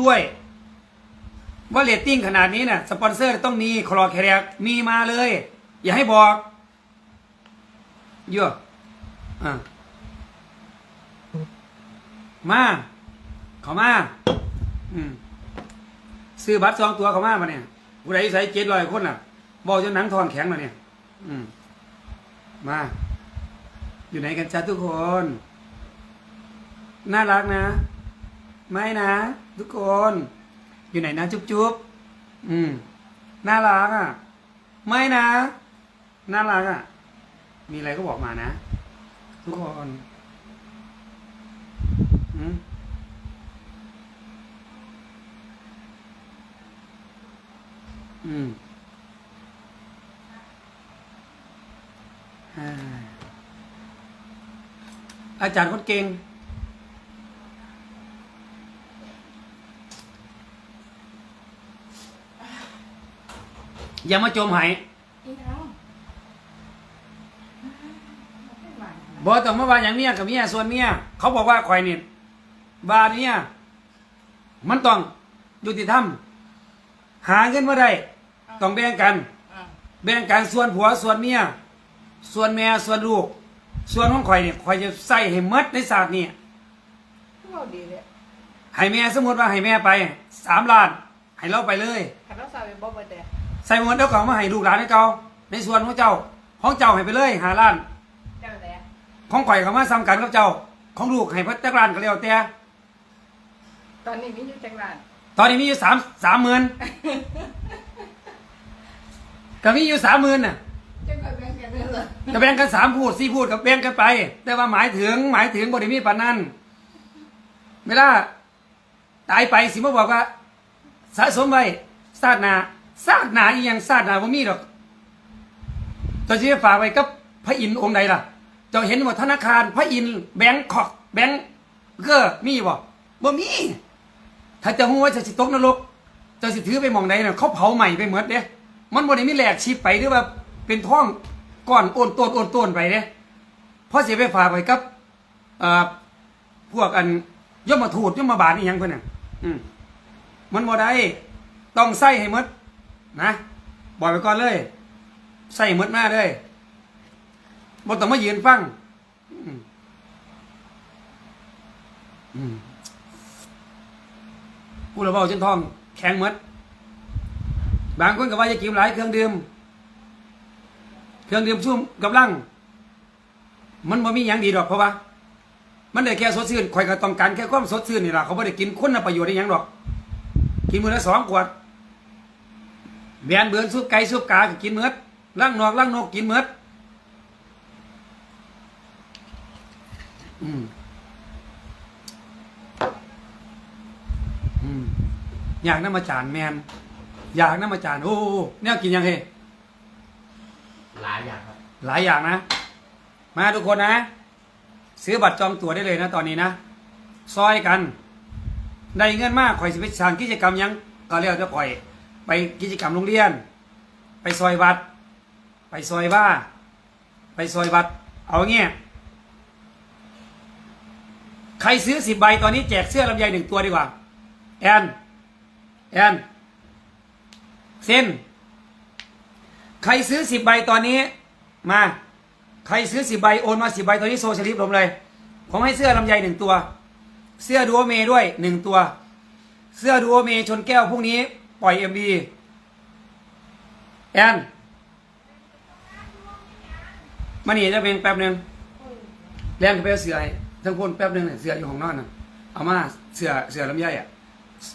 ด้วย ว่าเรตติ้งขนาดนี้น่ะสปอนเซอร์ต้องมีคลอแครกมีมาเลย อย่าให้บอกเยอะอะมาเขามา อืมซื้อบัตรสองตัวเขามาปะเนี่ยผู้ใดใส่เจ็ดร้อยคนน่ะบอกจนหนังทองแข็งแล้วเนี่ย อืม มา อยู่ไหนกันจ้าทุกคน น่ารักนะ ไม่นะ ทุกคน อยู่ไหนนะจุ๊บจุ๊บอืมน่ารักอะ ไม่นะ น่ารักอะ มีอะไรก็บอกมานะ ทุกคนอืมอืมอาอาจารย์คนเก่ง อย่ามาโจมหายอีน้องบอต้องมาว่าอย่างเมียกับเมียส่วนเมียเขาบอกว่าข่อยนี่บาเนี่ยมันต้องยุติธรรมหาเงินมาได้ต้องแบ่งกันอะแบ่งกันส่วนผัวส่วนเมียส่วนแม่ส่วนลูก ส่วนของข่อยเนี่ยข่อยจะใส่ให้หมดในศาสตร์นี่เราดีเลยให้แม่สมมติว่าให้แม่ไปสามล้านให้เราไปเลยขันเราสาวไปบ่บ่แต่ ใส่หมดแล้วก็มาให้ลูกหลานให้เก่าในส่วนของเจ้าของเจ้าให้ไปเลยหาล้าน เจ้าแต่ของข่อยก็มาซ้ำกันกับเจ้า ของลูกให้พัจักรานก็แล้วแต่ตอนนี้มีอยู่จังหวัดตอนนี้มีอยู่สามสามหมื่นก็มีอยู่สามหมื่นน่ะจังหวัดแบ่งกันเลยเหรอก็แบ่งกันสามพูดสี่พูดก็แบ่งกันไป แต่ว่าหมายถึงหมายถึงบริมีปานนั้นเวลาตายไปสิมาบอกว่า สะสมไว้ซาดหนา ซาดหนาอีหยังซาดหนาบ่มีดอกเจ้าจะไปฝากไว้กับพระอินทร์องค์ใดล่ะ เจ้าเห็นว่าธนาคารพระอินทร์แบงคอกแบงก็มีบ่บ่มี ถ้าเจะหัวาจะสิตกนรกเจะสิถือไปมองใดน่ะเขาเผาใหม่ไปหมดเด้มันบ่ได้มีแหลกชิปไปหรือว่าเป็นท่องก้อนโอนต้นโอนต้นไปเด้เพราะสิไปฝากไว้กับอ่อพวกอันยมมาทูตยมมาบาลอีหยังเพิ่นน่ะมมันบ่ได้ต้องใส่ให้หมด นะบอกไปก่อนเลยใส่หมดมาเลยบ่ต้องมายืนฟังอืมอืมกูเลยเว้าจนทอง แข็งหมด บางคนก็ว่าจะกินหลายเครื่องดื่มเครื่องดื่มชุ่มกำลังมันบ่มีหยังดีดอกเพราะว่ามันได้แค่สดชื่นข่อยก็ต้องการแค่ความสดชื่นนี่ล่ะเขาบ่ได้กินคุณประโยชน์ได้ยังดอก กินมื้อละสองขวด แบนเบือนซุปไก่ซุปกาก็กินมื้อล่างนอกล่างนกกินมื้ออืมอืมอยากน้ำมาจานแมนอยากน้ำมาจานโอ้เนี่ยกินยังเฮหลายอย่างครับ หลายอย่างนะ มาทุกคนนะซื้อบัตรจองตั๋วได้เลยนะ ตอนนี้นะซอยกัน ได้เงินมากข่อยสิไปสร้างกิจกรรมหยังก็เรียกจะข่อย ไปกิจกรรมโรงเรียน ไปซอยวัด ไปซอยบ้าไปซอยวัด เอาเงี้ยใครซื้อสิบใบตอนนี้แจกเสื้อลำไยหนึ่งตัวดีกว่า แอน แอน เส้น ใครซื้อสิบใบตอนนี้ มา ใครซื้อสิบใบโอนมาสิบใบตอนนี้โซเชียลิฟผมเลย ผมให้เสื้อลำไยหนึ่งตัว เสื้อดูโอเมด้วยหนึ่งตัว เสื้อดูโอเมชนแก้วพรุ่งนี้ ปล่อยเอ็มบีแอนมานี่จะเป็นแป๊บหนึ่งแรงก็ไปเอาเสือให้ทั้งคนแป๊บหนึ่งเนี่ยเสืออยู่ของนอนน่ะเอามาเสือเสือลำไยอะ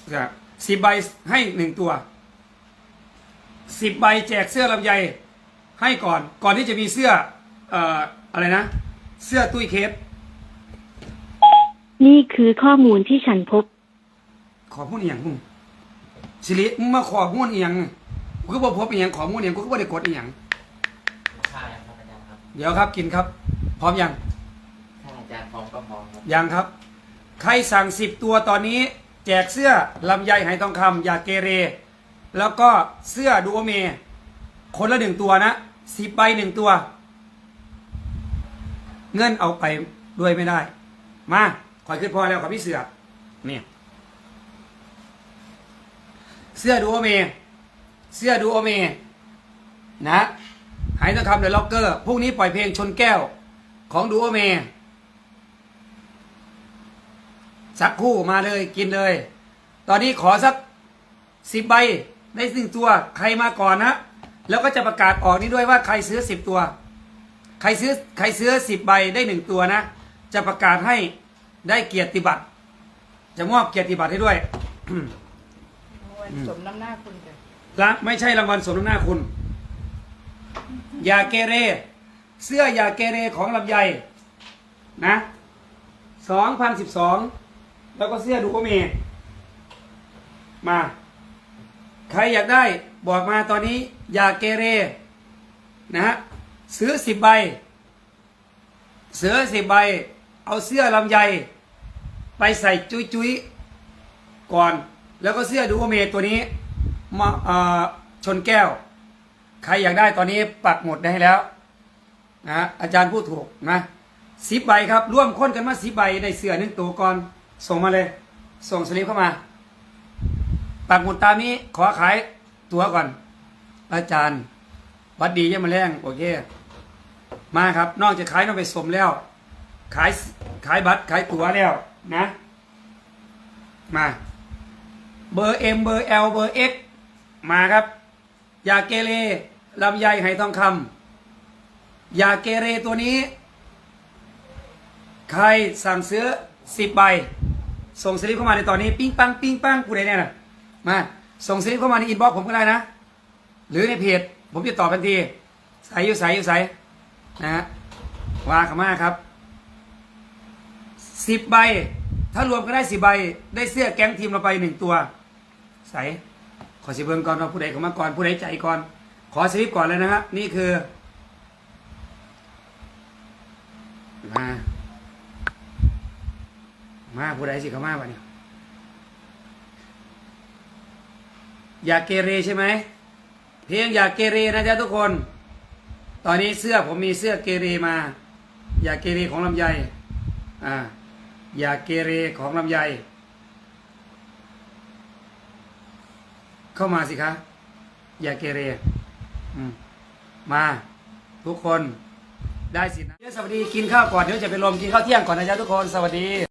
เสือสิบใบให้หนึ่งตัวสิบใบแจกเสื้อลำไยให้ก่อน ก่อนที่จะมีเสื้อเอ่ออะไรนะ เสื้อตุ้ยเคสนี่คือข้อมูลที่ฉันพบ ขอพูดอีกอย่างมึง สิริมึงมาขอพูดอีกอย่างกูก็บอกพบอีกอย่างขอพูดอีกอย่างกูก็ไม่ได้กดอีกอย่างข้าวยังครับอาจารย์ครับเดี๋ยวครับกินครับ พร้อมยังถ้าอาจารย์พร้อมก็พร้อมครับยังครับ ใครสั่งสิบตัวตอนนี้ แจกเสื้อลำไยไหทองคำอย่าเกเร แล้วก็เสื้อดูโอเม คนละหนึ่งตัวนะสิบใบหนึ่งตัว เงินเอาไปด้วยไม่ได้ มาขอยขึ้นพอแล้วกับพี่เสือเนี่ย เสื้อดูโอเม เสื้อดูโอเม นะหายทองคำเดอะล็อกเกอร์พรุ่งนี้ปล่อยเพลงชนแก้วของดูโอเม สักคู่มาเลยกินเลย ตอนนี้ขอสักสิบใบได้หนึ่งตัวใครมาก่อนนะ แล้วก็จะประกาศออกนี้ด้วยว่าใครซื้อสิบตัว ใครซื้อใครซื้อสิบใบได้หนึ่งตัวนะ จะประกาศให้ได้เกียรติบัตรจะมอบเกียรติบัตรให้ด้วย วันสมน้ำหน้าคุณเลยละไม่ใช่รางวัลสมน้ำหน้าคุณยาเกเร เสื้อยาเกเรของลำไยนะสองพันสิบสองแล้วก็เสื้อดูโอเมมา ใครอยากได้บอกมาตอนนี้ยาเกเร นะฮะซื้อสิบใบเสือสิบใบ เอาเสื้อลำไย ไปใส่จุยจุยๆก่อน แล้วก็เสื้อดูโอเมตัวนี้มาเอ่อชนแก้ว ใครอยากได้ตอนนี้ปักหมดได้แล้วนะอาจารย์พูดถูกนะสิบใบครับ ร่วมค้นกันมาสิบใบได้เสื้อหนึ่งตัวก่อนส่งมาเลย ส่งสลิปเข้ามา ปักหมุดตามนี้ขอขายตัวก่อน อาจารย์วัดดียังมาแรงโอเค มาครับ นอกจากขายนอกไปสมแล้ว ขายขายบัตรขายตั๋วแล้วนะ มา เบอร์ M เบอร์ L เบอร์ X มาครับ ยาเกเรลำไยไหทองคำยาเกเรตัวนี้ ใครสั่งซื้อสิบใบ ส่งสลิปเข้ามาในตอนนี้ ปิ้งปังปิ้งปังกูได้แน่นะมาส่งสลิปเข้ามาในอินบ็อกซ์ผมก็ได้นะ หรือในเพจผมจะตอบทันทีใส่อยู่ใส่อยู่ใส่นะฮะว่าข้ามาครับสิบใบ ถ้ารวมก็ได้สิบใบ ได้เสื้อแก๊งทีมเราไปหนึ่งตัว ใส่ขอสิเบิงก่อนว่าผู้ใดเข้ามาก่อนผู้ใดใจก่อน ขอสลิปก่อนเลยนะฮะนี่คือมามาผู้ใดสิเข้ามาบ้านี้อยากเกเรใช่ไหมเพียงอยากเกเรนะจ๊ะทุกคน ตอนนี้เสื้อผมมีเสื้อเกเรมา อยากเกเรของลำไยอ่าอยากเกเรของลำไย เข้ามาสิคะ อย่าเกเรอืมมาทุกคนได้สินะเดี๋ยวสวัสดีกินข้าวก่อนเดี๋ยวจะไปลมกินข้าวเที่ยงก่อนนะจ๊ะทุกคนสวัสดี